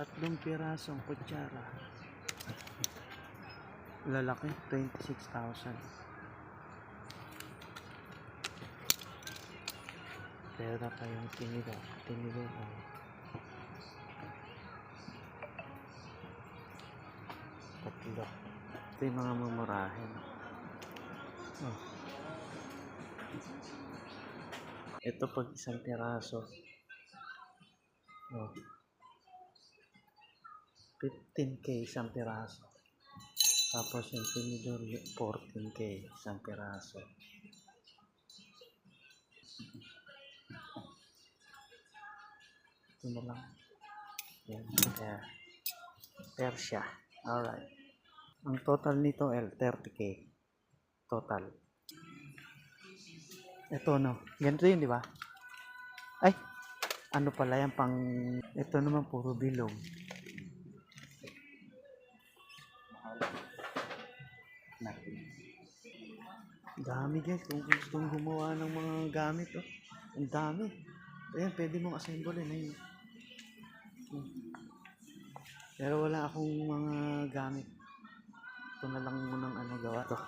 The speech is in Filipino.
Tatlong pirasong kutsara. Lalaki, 26,000. Pera pa yung tinilo. Tinilo ko. Tatlo. Ito yung mga mamurahin. Oh. Ito pag isang piraso. Oh. 15k isang piraso. Tapos yung tinidor, 14k isang piraso. Ito na lang. Yan. Kaya, Persia. Alright. Ang total nito L, 30k. Total. Ito no. Ganito yun, di ba? Ay! Ano pala yan pang... Ito naman puro bilog. Dami guys. Kung gustong gumawa ng mga gamit, oh. Ang dami. Ayan, pwede mong assemble na yun. Hmm. Pero wala akong mga gamit. Ito na lang munang ano gawa to.